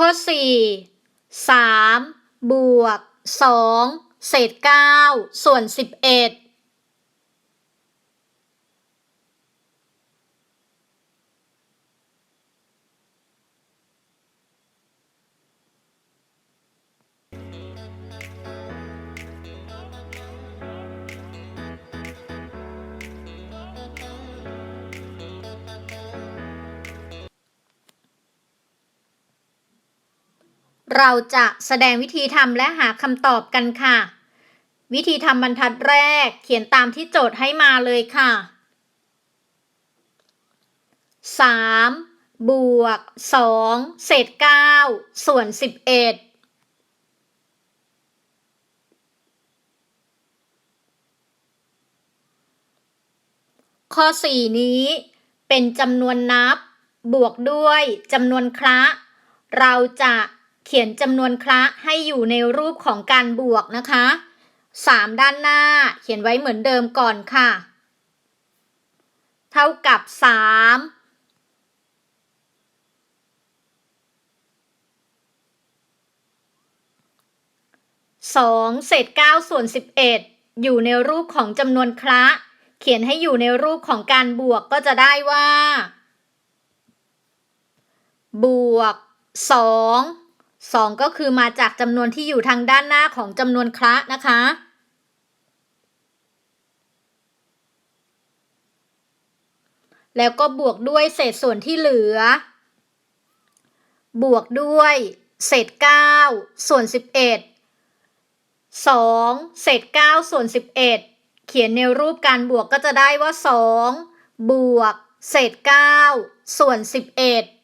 ข้อ 4 3 บวก 2 เศษ 9 ส่วน 11 เราจะแสดงวิธีทำและหาคำตอบกันค่ะ วิธีทำบรรทัดแรกเขียนตามที่โจทย์ให้มาเลยค่ะ 3 บวก 2 เศษ 9 ส่วน 11ข้อ 4 นี้เป็นจำนวนนับบวกด้วยจำนวนคละ เราจะ เขียนจำนวนคละให้อยู่ในรูปของการบวกนะคะ 3 ด้านหน้าเขียนไว้เหมือนเดิมก่อนค่ะ เท่ากับ3 2เศษ9ส่วน11อยู่ในรูปของจำนวนคละ เขียนให้อยู่ในรูปของการบวกก็จะได้ว่า บวก2 2 ก็คือมาจากจำนวนที่อยู่ทางด้านหน้าของจำนวนคละนะคะ แล้วก็บวกด้วยเศษส่วนที่เหลือ บวกด้วยเศษ 9 ส่วน 11 2 เศษ 9 ส่วน 11 เขียนในรูปการบวกก็จะได้ว่า 2 บวก เศษ 9 ส่วน 11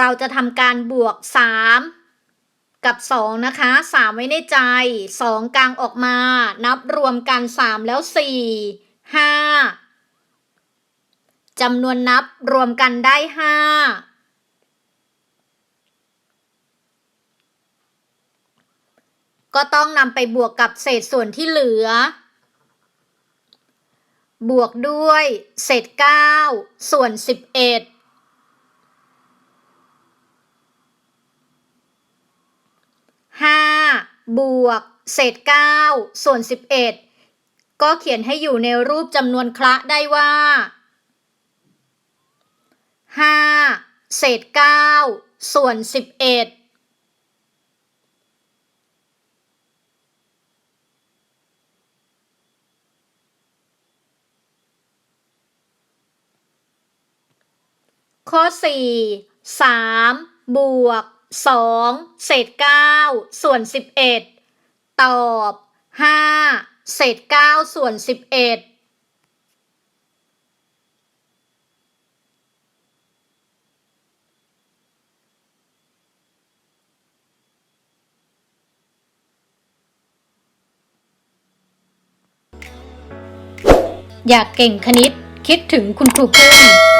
เราจะทำการบวก 3 กับ 2 นะคะ 3 ไว้ในใจ 2 กลางออกมา นับรวมกัน 3 แล้ว 4 5จำนวนนับรวมกันได้ 5ก็ต้องนำไปบวกกับเศษส่วนที่เหลือ บวกด้วย เศษ 9 ส่วน 11 5 บวก เศษ 9 ส่วน 11 ก็เขียนให้อยู่ในรูปจำนวนคละได้ว่า 5 เศษ 9 ส่วน 11ข้อ 4 3 บวก 2เศษ9ส่วน11ตอบ5เศษ9ส่วน11อยากเก่งคณิตคิดถึงคุณครูพึ่อย่า